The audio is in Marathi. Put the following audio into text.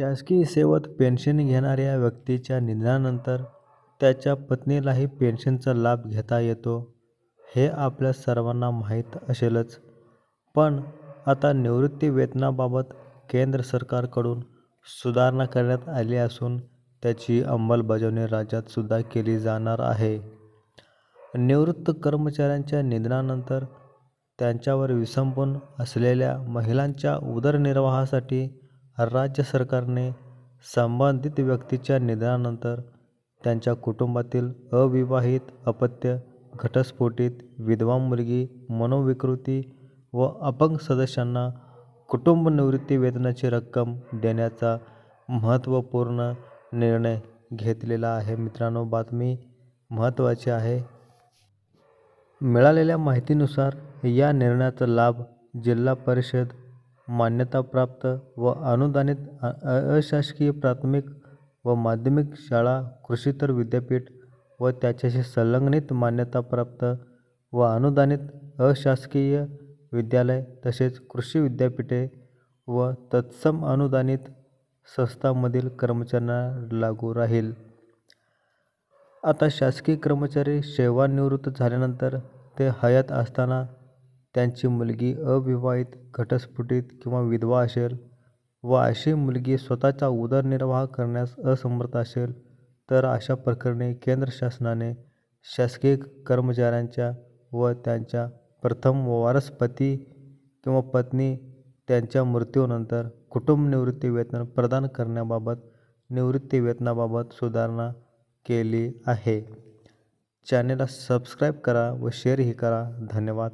शासकीय सेवेत पेन्शन घेणाऱ्या व्यक्तीच्या निधनानंतर त्याच्या पत्नीलाही पेन्शनचा लाभ घेता येतो हे आपल्या सर्वांना माहीत असेलच. पण आता निवृत्तीवेतनाबाबत केंद्र सरकारकडून सुधारणा करण्यात आली असून त्याची अंमलबजावणी राज्यातसुद्धा केली जाणार आहे. निवृत्त कर्मचाऱ्यांच्या निधनानंतर त्यांच्यावर विसंबून असलेल्या महिलांच्या उदरनिर्वाहासाठी राज्य सरकारने संबंधित व्यक्तीच्या निधनानंतर त्यांच्या कुटुंबातील अविवाहित, अपत्य, घटस्फोटित, विधवा मुलगी, मनोविकृती व अपंग सदस्यांना कुटुंब निवृत्तीवेतनाची रक्कम देण्याचा महत्त्वपूर्ण निर्णय घेतलेला आहे. मित्रांनो, बातमी महत्त्वाची आहे. मिळालेल्या माहितीनुसार या निर्णयाचा लाभ जिल्हा परिषद, मान्यताप्राप्त व अनुदानित अशासकीय प्राथमिक व माध्यमिक शाळा, कृषीतर विद्यापीठ व त्याच्याशी संलग्नित मान्यताप्राप्त व अनुदानित अशासकीय विद्यालय तसेच कृषी विद्यापीठे व तत्सम अनुदानित संस्थांमधील कर्मचाऱ्यांना लागू राहील. आता शासकीय कर्मचारी सेवानिवृत्त झाल्यानंतर ते हयात असताना त्यांची मुलगी अविवाहित, घटस्फोटित किंवा विधवा असेल व अशी मुलगी स्वतःचा उदरनिर्वाह करण्यास असमर्थ असेल तर अशा प्रकरणी केंद्र शासनाने शासकीय कर्मचाऱ्यांच्या व त्यांच्या प्रथम वारसपती किंवा पत्नी त्यांच्या मृत्यूनंतर कुटुंब निवृत्तीवेतन प्रदान करण्याबाबत निवृत्तीवेतनाबाबत सुधारणा केली आहे. चॅनेलला सबस्क्राईब करा व शेअरही करा. धन्यवाद.